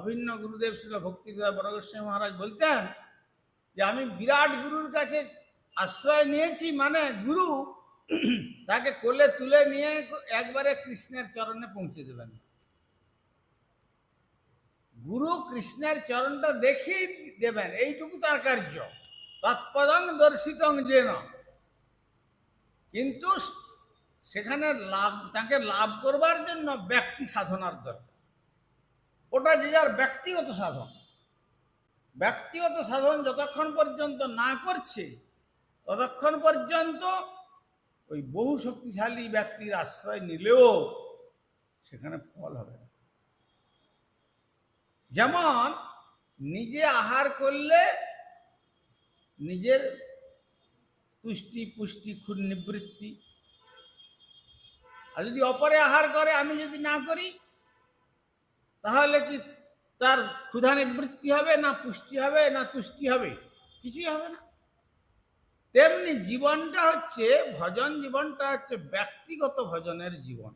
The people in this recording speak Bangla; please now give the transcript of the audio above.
অভিন্ন গুরুদেব ছিল ভক্তি বড় গোস্বামী মহারাজ বলতেন যে আমি বিরাট গুরুর কাছে আশ্রয় নিয়েছি মানে গুরু তাকে কোলে তুলে নিয়ে একবারে কৃষ্ণের চরণে পৌঁছে দেবেন। গুরু কৃষ্ণের চরণটা দেখেই দেবেন, এইটুকু তার কার্য। তৎপদং দর্শিতং যেন। কিন্তু সেখানে লাভ, তাকে লাভ করবার জন্য ব্যক্তি সাধনার দরকার। ওটা যে যার ব্যক্তিগত সাধন। ব্যক্তিগত সাধন যতক্ষণ পর্যন্ত না করছে, ততক্ষণ পর্যন্ত ওই বহু শক্তিশালী ব্যক্তির আশ্রয় নিলেও সেখানে ফল হবে না। যেমন নিজে আহার করলে নিজের তুষ্টি, পুষ্টি ক্ষুর নিবৃত্তি। আর যদি অপরে আহার করে, আমি যদি না করি তাহলে কি তার ক্ষুধা নিবৃত্তি হবে না পুষ্টি হবে না তুষ্টি হবে? কিছুই হবে না। তেমনি জীবনটা হচ্ছে, ভজন জীবনটা হচ্ছে ব্যক্তিগত ভজনের জীবন।